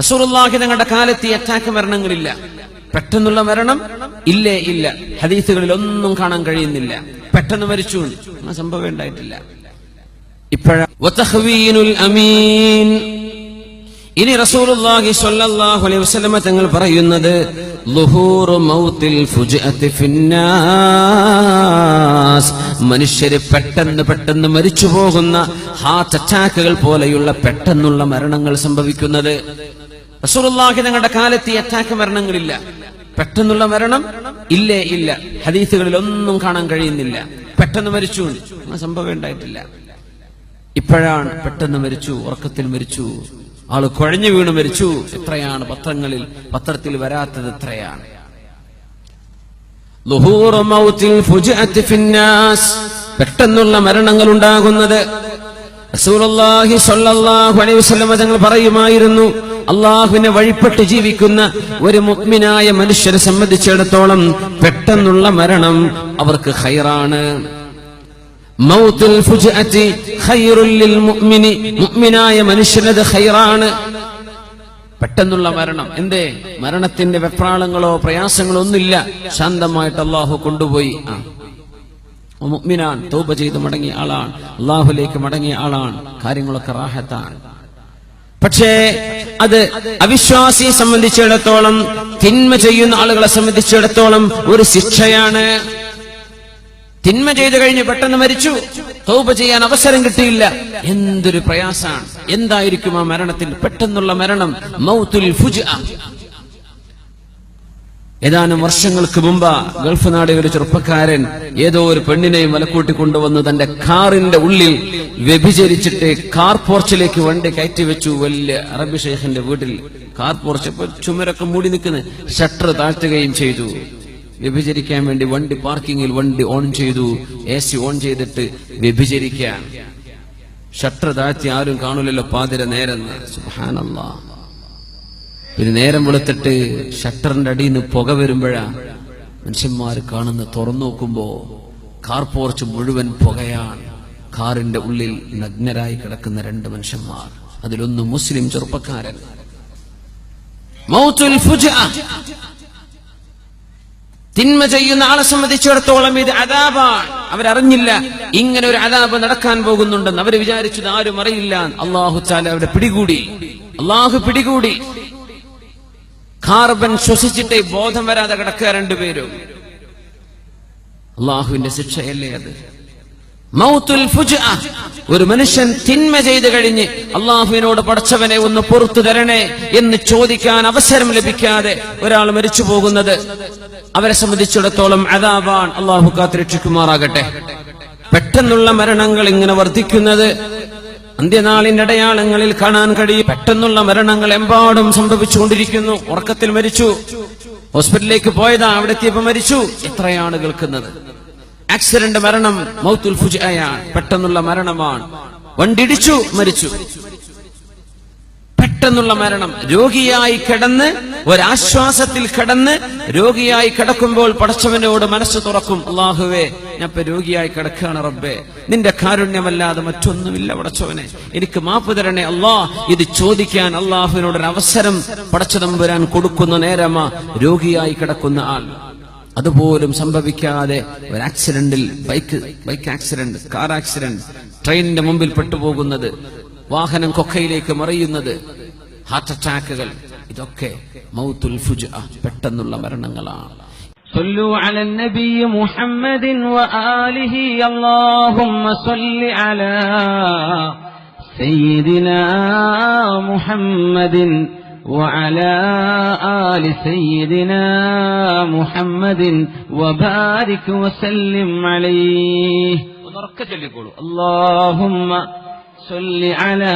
റസൂറുല്ലാഹി തങ്ങളുടെ കാലത്ത് ഈ അറ്റാക്ക് മരണങ്ങളില്ല. പെട്ടെന്നുള്ള മരണം ഇല്ലേ? ഇല്ല. ഹദീസുകളിൽ ഒന്നും കാണാൻ കഴിയുന്നില്ല. പെട്ടെന്ന് മരിച്ചു ആ സംഭവം ഉണ്ടായിട്ടില്ല അമീൻ. ഇനി റസൂലുള്ളാഹി സ്വല്ലല്ലാഹു അലൈഹി വസല്ലമ തങ്ങൾ പറയുന്നത് മൗത്തിൽ ഫുജ്അത്തി ഫിന്നാസ്. മനുഷ്യര് പെട്ടെന്ന് പെട്ടെന്ന് മരിച്ചു പോകുന്ന ഹാർട്ട് അറ്റാക്കുകൾ പോലെയുള്ള പെട്ടെന്നുള്ള മരണങ്ങൾ സംഭവിക്കുന്നത്. റസൂലുള്ളാഹി തങ്ങളുടെ കാലത്ത് ഈ അറ്റാക്ക് മരണങ്ങളില്ല. പെട്ടെന്നുള്ള മരണം? ഇല്ലേ ഇല്ല. ഹദീസുകളിൽ ഒന്നും കാണാൻ കഴിയുന്നില്ല. പെട്ടെന്ന് മരിച്ചു. സംഭവം ഉണ്ടായിട്ടില്ല. ഇപ്പോഴാണ് പെട്ടെന്ന് മരിച്ചു ഉറക്കത്തിൽ മരിച്ചു. ആൾ കുഴഞ്ഞു വീണ് മരിച്ചു. എത്രയാണ് പത്രങ്ങളിൽ? പത്രത്തിൽ വരാത്തത് എത്രയാണ്. പെട്ടെന്നുള്ള മരണങ്ങൾ ഉണ്ടാകുന്നത് തങ്ങൾ പറയുമായിരുന്നു. അള്ളാഹുവിനെ വഴിപ്പെട്ട് ജീവിക്കുന്ന ഒരു മുഗ്മിനായ മനുഷ്യരെ സംബന്ധിച്ചിടത്തോളം പെട്ടെന്നുള്ള മരണം അവർക്ക് ഹൈറാണ് മനുഷ്യനത് ഖൈറാണ്. പെട്ടെന്നുള്ള മരണം. എന്തേ? മരണത്തിന്റെ വെപ്രാളങ്ങളോ പ്രയാസങ്ങളോ ഒന്നുമില്ല. ശാന്തമായിട്ട് അള്ളാഹു കൊണ്ടുപോയി. ആ. തോപ തൗബ ചെയ്ത് മടങ്ങിയ ആളാണ്. അള്ളാഹുലേക്ക് മടങ്ങിയ ആളാണ്. കാര്യങ്ങളൊക്കെ റാഹത്താണ്. പക്ഷേ അത് അവിശ്വാസിയെ സംബന്ധിച്ചിടത്തോളം തിന്മ ചെയ്യുന്ന ആളുകളെ സംബന്ധിച്ചിടത്തോളം ഒരു ശിക്ഷയാണ്. തിന്മ ചെയ്തു കഴിഞ്ഞ് പെട്ടെന്ന് മരിച്ചു. തൗബ ചെയ്യാൻ അവസരം കിട്ടിയില്ല. എന്തൊരു പ്രയാസാണ് എന്തായിരിക്കും ആ മരണത്തിൽ പെട്ടെന്നുള്ള മരണം? മൗത്തുൽ ഫുജ്അ. ഏതാനും വർഷങ്ങൾക്ക് മുമ്പ് ഗൾഫ് നാടിലെ ഒരു ചെറുപ്പക്കാരൻ ഏതോ ഒരു പെണ്ണിനെയും വലക്കൂട്ടി കൊണ്ടുവന്ന് തന്റെ കാറിന്റെ ഉള്ളിൽ വ്യഭിചരിച്ചിട്ട് കാർ പോർച്ചിലേക്ക് വണ്ടി കയറ്റി വെച്ചു. വലിയ അറബി ഷെയ്ഖിന്റെ വീട്ടിൽ കാർ പോർച്ച് ചുമരൊക്കെ മൂടി നിൽക്കുന്ന. ഷട്ടർ താഴ്ത്തുകയും ചെയ്തു. വ്യഭിചരിക്കാൻ വേണ്ടി വണ്ടി പാർക്കിങ്ങിൽ വണ്ടി ഓൺ ചെയ്തു. എ സി ഓൺ ചെയ്തിട്ട് വ്യഭിചരിക്കാൻ. ഷട്ടർ താഴ്ത്തി ആരും കാണൂലല്ലോ പാതിര നേരം സുഹാനല്ലാ ഒരു നേരം വെളുത്തിട്ട് ഷട്ടറിന്റെ അടിയിൽ നിന്ന് പുക വരുമ്പോഴാ മനുഷ്യന്മാർ കാണുന്ന തുറന്നു നോക്കുമ്പോ കാർ പോർച്ച് മുഴുവൻ പുകയാണ്. കാറിന്റെ ഉള്ളിൽ നഗ്നരായി കിടക്കുന്ന രണ്ട് മനുഷ്യന്മാർ. അതിലൊന്ന് മുസ്ലിം ചെറുപ്പക്കാരൻ. തിന്മ ചെയ്യുന്ന ആളെ സംബന്ധിച്ചിടത്തോളം ഇത് അതാപാണ് അവരറിഞ്ഞില്ല ഇങ്ങനെ ഒരു അതാപ് നടക്കാൻ പോകുന്നുണ്ടെന്ന്. അവർ വിചാരിച്ചത് ആരും അറിയില്ല അള്ളാഹു ചാല അവരെ പിടികൂടി. അള്ളാഹു പിടികൂടി. കാർബൺ ശ്വസിച്ചിട്ടേ ബോധം വരാതെ കിടക്കുക രണ്ടുപേരും. അള്ളാഹുവിന്റെ ശിക്ഷയല്ലേ അത്. ഒരു മനുഷ്യൻ തിന്മ ചെയ്തു കഴിഞ്ഞ് അള്ളാഹുവിനോട് പടച്ചവനെ ഒന്ന് പുറത്തു തരണേ എന്ന് ചോദിക്കാൻ അവസരം ലഭിക്കാതെ ഒരാൾ മരിച്ചു പോകുന്നത് അവരെ സംബന്ധിച്ചിടത്തോളം അതാവാൻ അള്ളാഹു കാത്തിരക്ഷിക്കുമാറാകട്ടെ പെട്ടെന്നുള്ള മരണങ്ങൾ ഇങ്ങനെ വർദ്ധിക്കുന്നത് അന്ത്യനാളിന്റെ അടയാളങ്ങളിൽ കാണാൻ കഴിയും. പെട്ടെന്നുള്ള മരണങ്ങൾ എമ്പാടും സംഭവിച്ചുകൊണ്ടിരിക്കുന്നു. ഉറക്കത്തിൽ മരിച്ചു. ഹോസ്പിറ്റലിലേക്ക് പോയതാ അവിടെ എത്തിയപ്പോ മരിച്ചു. എത്രയാണ് കേൾക്കുന്നത്? ആക്സിഡന്റ് മരണം മൗത്തുൽ പെട്ടെന്നുള്ള മരണമാണ്. വണ്ടിടിച്ചു മരിച്ചു. പെട്ടെന്നുള്ള മരണം. രോഗിയായി കിടന്ന് ഒരാശ്വാസത്തിൽ കടന്ന് രോഗിയായി കിടക്കുമ്പോൾ പടച്ചവനോട് മനസ്സ് തുറക്കും. അള്ളാഹുവേ ഞാൻ ഇപ്പൊ രോഗിയായി കിടക്കുകയാണ് റബ്ബേ. നിന്റെ കാരുണ്യമല്ലാതെ മറ്റൊന്നുമില്ല പടച്ചവനെ. എനിക്ക് മാപ്പ് തരണേ അള്ളാ ഇത് ചോദിക്കാൻ അള്ളാഹുവിനോട് ഒരു അവസരം പടച്ചതമ്പുരാൻ കൊടുക്കുന്ന നേരമാ രോഗിയായി കിടക്കുന്ന ആൾ. അതുപോലും സംഭവിക്കാതെ ഒരു ആക്സിഡന്റിൽ bike bike accident car accident ട്രെയിനിന്റെ മുമ്പിൽ പെട്ടുപോകുന്നത് വാഹനം കൊക്കയിലേക്ക് മറിയുന്നത് ഹാർട്ട് അറ്റാക്കുകൾ ഇതൊക്കെ മൗത്തുൽ ഫുജ പെട്ടെന്നുള്ള മരണങ്ങളാണ് صلوا على النبي محمد وآله اللهم صل على سيدنا محمد وعلى آل سيدنا محمد وبارك وسلم عليه اللهم صل على